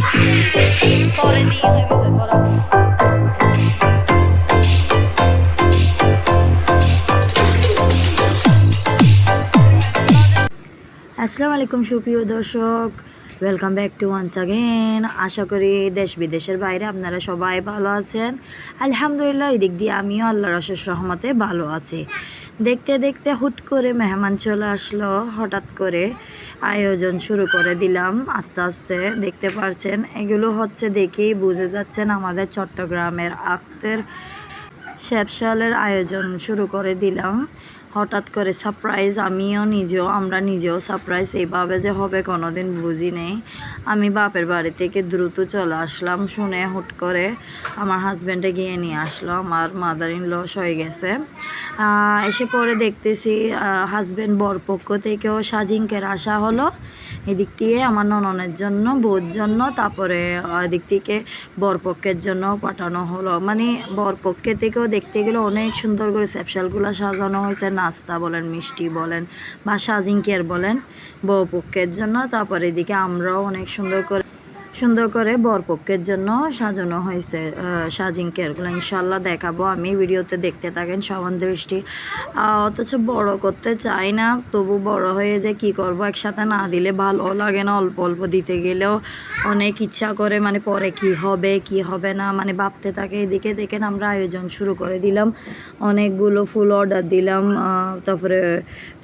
আসসালামু আলাইকুম সুপ্রিয় দর্শক। Welcome back to once again আশা করি দেশ বিদেশের বাইরে আপনারা সবাই ভালো আছেন। আলহামদুলিল্লাহ, এদিক দিয়ে আমিও আল্লাহ অশেষ রহমতে ভালো আছি। দেখতে দেখতে হুট করে মেহমান চলে আসলো, হঠাৎ করে আয়োজন শুরু করে দিলাম। আস্তে আস্তে দেখতে পারছেন, এগুলো হচ্ছে দেখেই বুঝে যাচ্ছেন আমাদের চট্টগ্রামের আক্তের শ্যাপশালের আয়োজন শুরু করে দিলাম। হঠাৎ করে সারপ্রাইজ আমিও নিজেও, আমরা নিজেও সারপ্রাইজ এইভাবে যে হবে কোনোদিন বুঝি নেই। আমি বাপের বাড়ি থেকে দ্রুত চলে আসলাম, শুনে হুট করে আমার হাজব্যান্ডে গিয়ে নিয়ে আসলো আমার মাদার ইন লস হয়ে গেছে এসে পরে দেখতেছি হাজব্যান্ড বরপক্ষ থেকেও সাজিংকের আসা হলো। এদিক দিয়ে আমার নননের জন্য, বউর জন্য, তারপরে এদিক থেকে বরপক্ষের জন্য পাঠানো হলো। মানে বরপক্ষের থেকেও দেখতে গেলে অনেক সুন্দর করে স্যাপশালগুলো সাজানো হয়েছে। নাস্তা বলেন, মিষ্টি বলেন বা সাজিংকের বলেন, বউপক্ষের জন্য। তারপরে এদিকে আমরাও অনেক সুন্দর করে সুন্দর করে বরপক্ষের জন্য সাজানো হয়েছে সাজিংকেরগুলো ইনশাল্লাহ দেখাবো আমি, ভিডিওতে দেখতে থাকেন সমান দৃষ্টি। অথচ বড় করতে চাই না, তবু বড় হয়ে যে কি করব? একসাথে না দিলে ভালো লাগে না, অল্প অল্প দিতে গেলেও অনেক ইচ্ছা করে মানে পরে কি হবে কি হবে না মানে ভাবতে থাকে। এদিকে দেখেন আমরা আয়োজন শুরু করে দিলাম, অনেকগুলো ফুল অর্ডার দিলাম তারপরে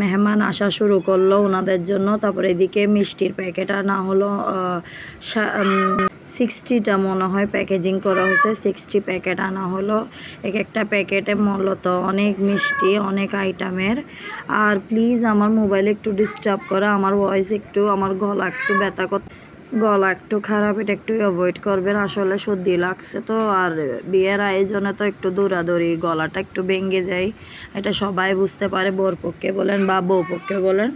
মেহমান আসা শুরু করল ওনাদের জন্য। তারপরে এদিকে মিষ্টির প্যাকেট আর না হলো সিক্সটিটা মনে হয় প্যাকেজিং করা হয়েছে সিক্সটি প্যাকেট আনা হলো। এক একটা প্যাকেটে মূলত অনেক মিষ্টি, অনেক আইটেমের আর প্লিজ আমার মোবাইলে একটু ডিস্টার্ব করা, আমার ভয়েস একটু, আমার গলা একটু ব্যথা কর গলা একটু খারাপ, এটা একটু অ্যাভয়েড করবেন। আসলে সর্দি লাগছে তো, আর বিয়ের আয়োজনে তো একটু দৌড়াদৌড়ি, গলাটা একটু ভেঙে যায়। এটা সবাই বুঝতে পারে বর পক্ষে বলেন বা বউ পক্ষে বলেন।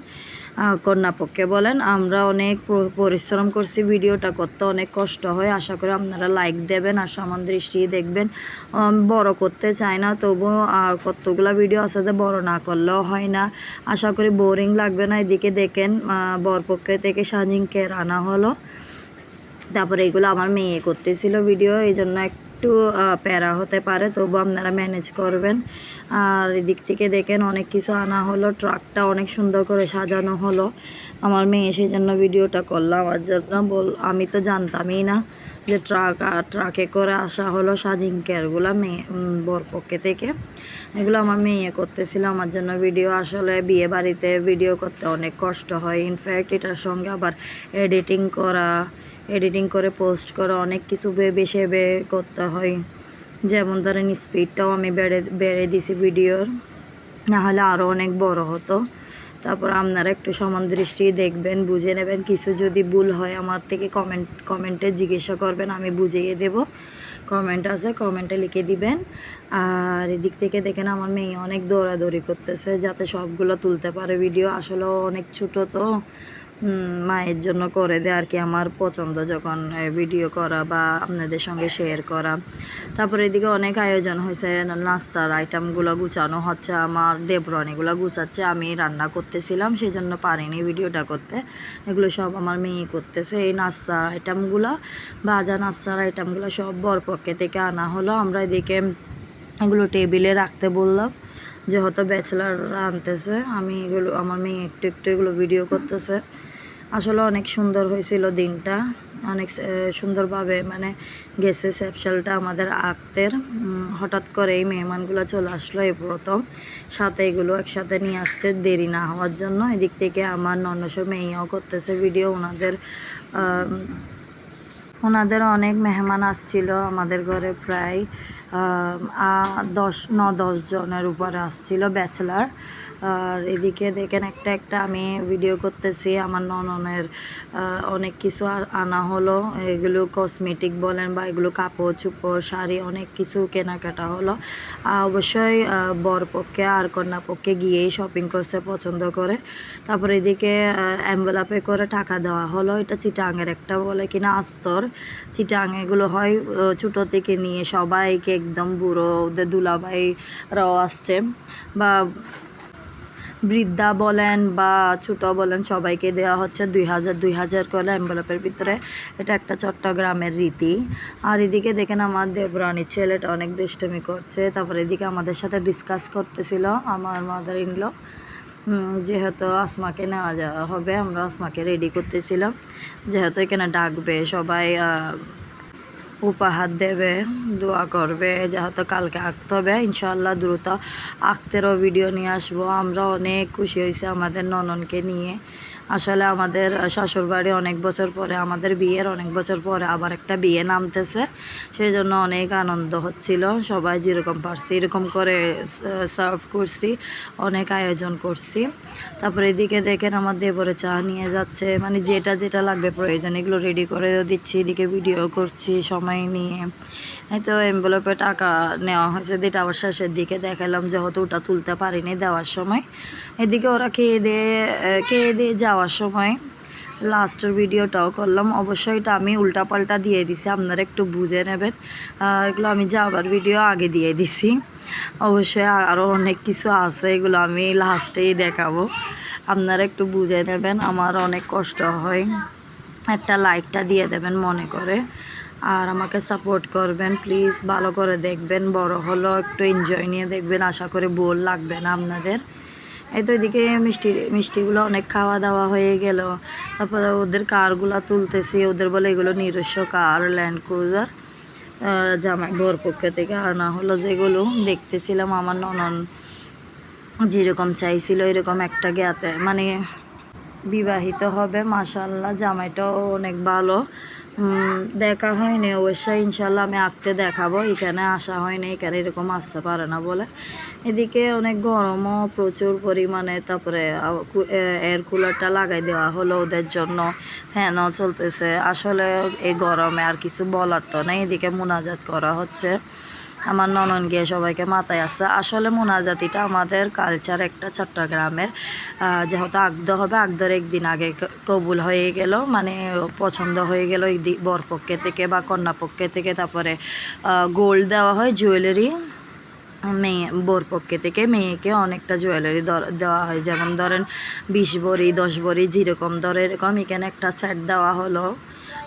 আহ, কন্যা পক্ষে বলেন আমরা অনেক পরিশ্রম করছি ভিডিওটা করতে অনেক কষ্ট হয় আশা করি আপনারা লাইক দেবেন আর সমান দৃষ্টি দেখবেন। বড় করতে চাই না তবু কতগুলো ভিডিও আছে যে বড় না করলেও হয় না। আশা করি বোরিং লাগবে না এদিকে দেখেন বরপক্ষে থেকে সাজিংকে আনা হলো। তারপরে এগুলো আমার মেয়ে করতেছিল ভিডিও এই জন্য একটু প্যারা হতে পারে তবু আপনারা ম্যানেজ করবেন। আর এদিক থেকে দেখেন অনেক কিছু আনা হলো ট্রাকটা অনেক সুন্দর করে সাজানো হলো। আমার মেয়ে সেই জন্য ভিডিওটা করলাম আমার জন্য বল আমি তো জানতামই না যে ট্রাক ট্রাকে করে আসা হলো সাজিংকেরগুলো মেয়ে উম, বরপক্ষে থেকে। এগুলো আমার মেয়ে করতেছিল আমার জন্য ভিডিও আসলে বিয়ে বাড়িতে ভিডিও করতে অনেক কষ্ট হয়। ইনফ্যাক্ট এটার সঙ্গে আবার এডিটিং করা এডিটিং করে, পোস্ট করা, অনেক কিছু ভেবে সেবে করতে হয়। যেমন ধরেন স্পিডটাও আমি বেড়ে বেড়ে দিছি ভিডিওর। না হলে আরও অনেক বড় হতো। তারপর আপনারা একটু সমান দৃষ্টি দেখবেন, বুঝে নেবেন। কিছু যদি ভুল হয়, আমার থেকে কমেন্ট কমেন্টে জিজ্ঞাসা করবেন, আমি বুঝিয়ে দেব। কমেন্ট আছে কমেন্টে লিখে দিবেন। আর এদিক থেকে দেখেন, আমার মেয়ে অনেক দৌড়াদৌড়ি করতেছে, যাতে সবগুলো তুলতে পারে। ভিডিও আসলে অনেক ছোটো তো। মায়ের জন্য করে দেয় আর কি আমার পছন্দ যখন ভিডিও করা বা আপনাদের সঙ্গে শেয়ার করা। তারপরে এদিকে অনেক আয়োজন হয়েছে, নাস্তার আইটেমগুলো গুছানো হচ্ছে, আমার দেবরণ এগুলো গুছাচ্ছে, আমি রান্না করতেছিলাম সেই জন্য পারিনি ভিডিওটা করতে। এগুলো সব আমার মেয়ে করতেছে, এই নাস্তার আইটেমগুলো ভাজা নাস্তার আইটেমগুলো সব বরপক্ষে থেকে আনা হলো। আমরা এদিকে এগুলো টেবিলে রাখতে বললাম, যেহেতু ব্যাচেলাররা আনতেছে, আমি এগুলো, আমার মেয়ে একটু একটু এগুলো ভিডিও করতেছে। আসলে অনেক সুন্দর হয়েছিল দিনটা। অনেক সুন্দরভাবে মানে গেছে স্যাপশালটা আমাদের আঁকতের। হঠাৎ করে এই মেহমানগুলো চলে আসলো এই প্রথম। সাথে এগুলো একসাথে নিয়ে আসছে, দেরি না হওয়ার জন্য। এদিক থেকে আমার ননসর মেয়েও করতেছে ভিডিও ওনাদের ওনাদের অনেক মেহমান আসছিল আমাদের ঘরে প্রায়। দশ, ন, দশ জনের উপরে আসছিল ব্যাচেলার। আর এদিকে দেখেন একটা একটা আমি ভিডিও করতেছি, আমার নননের অনেক কিছু আনা হলো। এগুলো কসমেটিক বলেন বা এগুলো কাপড়, চুপড়, শাড়ি, অনেক কিছু কেনাকাটা হলো। অবশ্যই বরপক্ষে আর কন্যা পক্ষে গিয়েই শপিং করছে পছন্দ করে। তারপর এদিকে অ্যাম্বুলাপে করে টাকা দেওয়া হলো। এটা চিটাঙের একটা বলে কিনা আস্তর। চিটাং এগুলো হয় ছোটো থেকে নিয়ে সবাইকে একদম বুড়ো, ওদের দুলাভাইরাও আসছে। বা বৃদ্ধা বলেন বা ছোট বলেন, সবাইকে দেওয়া হচ্ছে দুই হাজার দুই হাজার করে এনভেলপের ভিতরে। এটা একটা চট্টগ্রামের রীতি। আর এদিকে দেখেন আমার দেবরানির ছেলেটা অনেক দুষ্টমি করছে। তারপরে এদিকে আমাদের সাথে ডিসকাস করতেছিল আমার মাদার ইনলো যেহেতু আসমাকে নেওয়া যাওয়া হবে, আমরা আসমাকে রেডি করতেছিলাম। যেহেতু এখানে ডাকবে সবাই উপহার দেবে, দোয়া করবে যেহেতু কালকে আঁকতে হবে। ইনশাল্লাহ দ্রুত আঁকতেরও ভিডিও নিয়ে আসব। আমরা অনেক খুশি হয়েছি আমাদের নননকে নিয়ে। আসলে আমাদের শ্বশুরবাড়ি অনেক বছর পরে, আমাদের বিয়ের অনেক বছর পরে আবার একটা বিয়ে নামতেছে। সেই জন্য অনেক আনন্দ হচ্ছিল। সবাই যেরকম পারছি, এরকম করে সার্ভ করছি, অনেক আয়োজন করছি। তারপরে এদিকে দেখেন আমার দেবরে চা নিয়ে যাচ্ছে। মানে যেটা যেটা লাগবে প্রয়োজন, এগুলো রেডি করে দিচ্ছি। এদিকে ভিডিও করছি, সময় নিয়ে। তো এমভেলপে টাকা নেওয়া হয়েছে। যেটা আবার শেষের দিকে দেখালাম, যেহেতু ওটা তুলতে পারিনি দেওয়ার সময়। এদিকে ওরা খেয়ে দিয়ে খেয়ে দিয়ে যাওয়ার সময় লাস্টের ভিডিওটাও করলাম। অবশ্যই এটা আমি উল্টাপাল্টা দিয়ে দিছি, আপনারা একটু বুঝে নেবেন। এগুলো আমি যাওয়ার ভিডিও আগে দিয়ে দিছি। অবশ্যই আরও অনেক কিছু আছে, এগুলো আমি লাস্টেই দেখাবো। আপনারা একটু বুঝে নেবেন, আমার অনেক কষ্ট হয়। একটা লাইকটা দিয়ে দেবেন মনে করে। আর আমাকে সাপোর্ট করবেন, প্লিজ ভালো করে দেখবেন, বড় হলো, একটু এনজয় নিয়ে দেখবেন। আশা করে বোর লাগবে না আপনাদের। এই তো এদিকে মিষ্টি, মিষ্টিগুলো অনেক খাওয়া দাওয়া হয়ে গেল। তারপরে ওদের কারগুলো তুলতেছি। ওদের বলে এগুলো নিজস্ব কার ল্যান্ড ক্রুজার জামাই বর পক্ষ থেকে আনা হলো যেগুলো। দেখতেছিলাম আমার ননন যেরকম চাইছিল এরকম একটা জ্ঞাতে মানে বিবাহিত হবে মাশাল্লাহ জামাইটাও অনেক ভালো। দেখা হয়নি অবশ্যই। ইনশাল্লাহ আমি আঁকতে দেখাবো। এখানে আসা হয়নি, এখানে এরকম আসতে পারে না বলে। এদিকে অনেক গরমও প্রচুর পরিমাণে, তারপরে এয়ার কুলারটা লাগাই দেওয়া হলো ওদের জন্য। ফ্যানও চলতেছে। আসলে এই গরমে আর কিছু বলার তো নেই। এদিকে মোনাজাত করা হচ্ছে। আমার ননন গিয়ে সবাইকে মাথায় আসছে আসলে মোনাজাতিটা আমাদের কালচার একটা চট্টগ্রামের যেহেতু আগদ হবে, আগদের একদিন আগে কবুল হয়ে গেল মানে পছন্দ হয়ে গেল বর পক্ষে থেকে বা কন্যা পক্ষে থেকে। তারপরে গোল্ড দেওয়া হয় জুয়েলারি মেয়ে বোর পক্ষে থেকে মেয়েকে অনেকটা জুয়েলারি দেওয়া হয়। যেমন ধরেন, বিশ ভরি দশ ভরি যেরকম ধরে এরকম। এখানে একটা সেট দেওয়া হলো,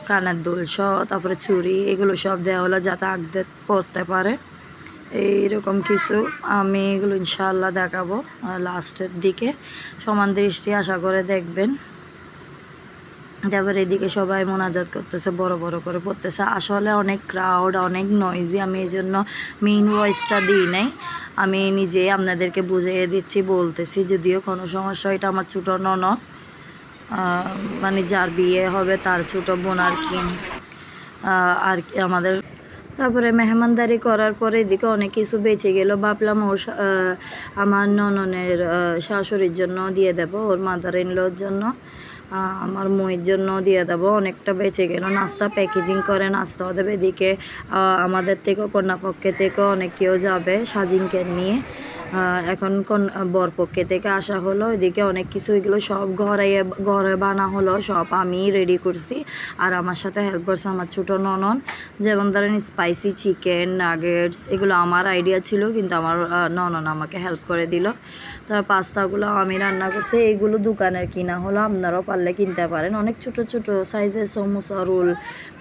কানের দুল সহ, তারপরে চুড়ি, এগুলো সব দেওয়া হলো যাতে আগদের পরতে পারে। এইরকম কিছু আমি এগুলো ইনশাল্লাহ দেখাবো লাস্টের দিকে। সমান দৃষ্টি আশা করে দেখবেন। তারপর এদিকে সবাই মোনাজাত করতেছে বড় বড় করে পড়তেছে। আসলে অনেক ক্রাউড অনেক নয়েজি আমি এই জন্য মেইন ভয়েসটা দিই নাই। আমি নিজে আপনাদেরকে বুঝিয়ে দিচ্ছি বলতেছি যদিও কোনো সমস্যা এটা আমার ছোটো আহ, মানে যার বিয়ে হবে তার ছোটো বোন আর কি। আর আমাদের তারপরে মেহমানদারি করার পরে এদিকে অনেক কিছু বেঁচে গেল। ভাবলাম ওর আমার নননের শাশুড়ির জন্য দিয়ে দেব, ওর মাদার ইনলোর জন্য আমার মইয়ের জন্য দিয়ে দেবো। অনেকটা বেঁচে গেল। নাস্তা প্যাকেজিং করে নাস্তাও দেবে। এদিকে আমাদের থেকেও কন্যাপক্ষে থেকেও অনেক কেউ যাবে সাজিংকে নিয়ে। এখন কোন বরপক্ষে থেকে আসা হলো, এদিকে অনেক কিছু এগুলো সব ঘরে ঘরে বানা হলো, সব আমি রেডি করছি। আর আমার সাথে হেল্প করছে আমার ছোটো ননন, যেমন ধরেন স্পাইসি চিকেন নাগেটস এগুলো আমার আইডিয়া ছিল, কিন্তু আমার ননন আমাকে হেল্প করে দিল। তারপর পাস্তাগুলো আমি রান্না করছি এইগুলো দোকানের কিনা হলো আপনারাও পারলে কিনতে পারেন। অনেক ছোট ছোট সাইজের সমোসা রোল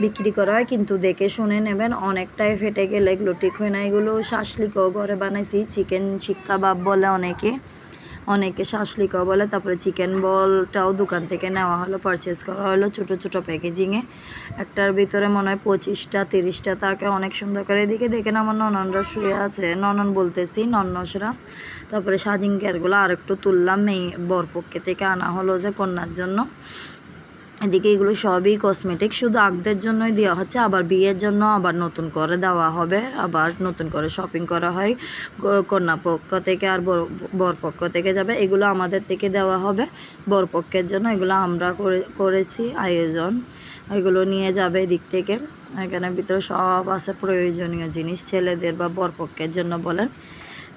বিক্রি করা হয়, কিন্তু দেখে শুনে নেবেন অনেকটাই ফেটে গেলে এগুলো ঠিক হয় না। এগুলো শাসলিকও ঘরে বানাইছি চিকেন শিক্ষা বাপ বলে অনেকে। অনেকে শাসলিকাও বলে, তারপরে চিকেন বলটাও দোকান থেকে নেওয়া হলো পারচেস করা হলো ছোটো ছোটো প্যাকেজিংয়ে একটার ভিতরে মনে হয় পঁচিশটা, তিরিশটা, তাকে অনেক সুন্দর করে এদিকে দেখেন আমার নননরা শুয়ে আছে। ননন বলতেছি, ননসরা। তারপরে সাজিং কেয়ারগুলো আর একটু তুললাম, মেয়ে বরপক্ষে থেকে আনা হলো যে কন্যার জন্য। এদিকে এগুলো সবই কসমেটিক শুধু আগদের জন্যই দেওয়া হচ্ছে আবার বিয়ের জন্য আবার নতুন করে দেওয়া হবে আবার নতুন করে শপিং করা হয় কন্যা পক্ষ থেকে আর বর- পক্ষ থেকে যাবে এগুলো আমাদের থেকে দেওয়া হবে বর পক্ষের জন্য এগুলো আমরা করে করেছি আয়োজন এগুলো নিয়ে যাবে এদিক থেকে এখানে ভিতরে সব আছে প্রয়োজনীয় জিনিস ছেলেদের বা বরপক্ষের জন্য বলেন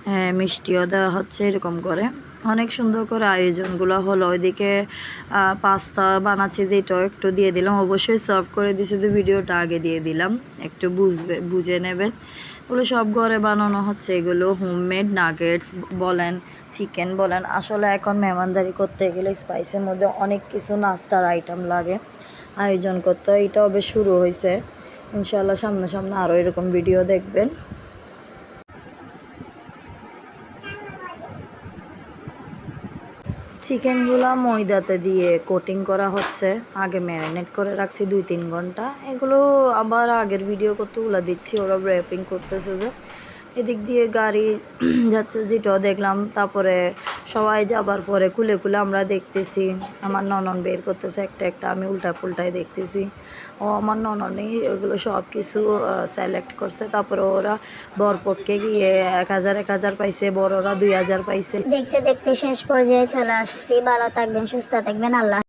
হ্যাঁ, মিষ্টিও দেওয়া হচ্ছে এরকম করে। অনেক সুন্দর করে আয়োজনগুলো হলো। ওইদিকে পাস্তা বানাচ্ছি যেটাও একটু দিয়ে দিলাম। অবশ্যই সার্ভ করে দিছি তো ভিডিওটা আগে দিয়ে দিলাম। একটু বুঝবে, বুঝে নেবেন এগুলো সব ঘরে বানানো হচ্ছে। এগুলো হোমমেড নাগেটস বলেন চিকেন বলেন। আসলে এখন মেহমানদারি করতে গেলে স্পাইসের মধ্যে অনেক কিছু নাস্তার আইটেম লাগে। আয়োজন করতে। এটা হবে শুরু হয়েছে। ইনশাল্লাহ সামনে সামনে আরও এরকম ভিডিও দেখবেন। চিকেনগুলো ময়দাতে দিয়ে কোটিং করা হচ্ছে। আগে ম্যারিনেট করে রাখছি দুই তিন ঘণ্টা। এগুলো আবার আগের ভিডিও কতগুলো দিচ্ছি, ওরা র্যাপিং করতেছে যে। এদিক দিয়ে গাড়ি যাচ্ছে, যেটাও দেখলাম। তারপরে সবাই যাবার পরে খুলে খুলে আমরা দেখতেছি, আমার ননন বের করতেছে একটা একটা, আমি উল্টা পুল্টায় দেখতেছি। ও আমার নননই ওগুলো সব কিছু সিলেক্ট করছে। তারপরে ওরা বরপক্ষে গিয়ে এক হাজার এক হাজার পাইছে, বড়রা দুই হাজার পাইছে। দেখতে দেখতে শেষ পর্যায়ে চলে আসছি। ভালো থাকবেন, সুস্থ থাকবেন। আল্লাহ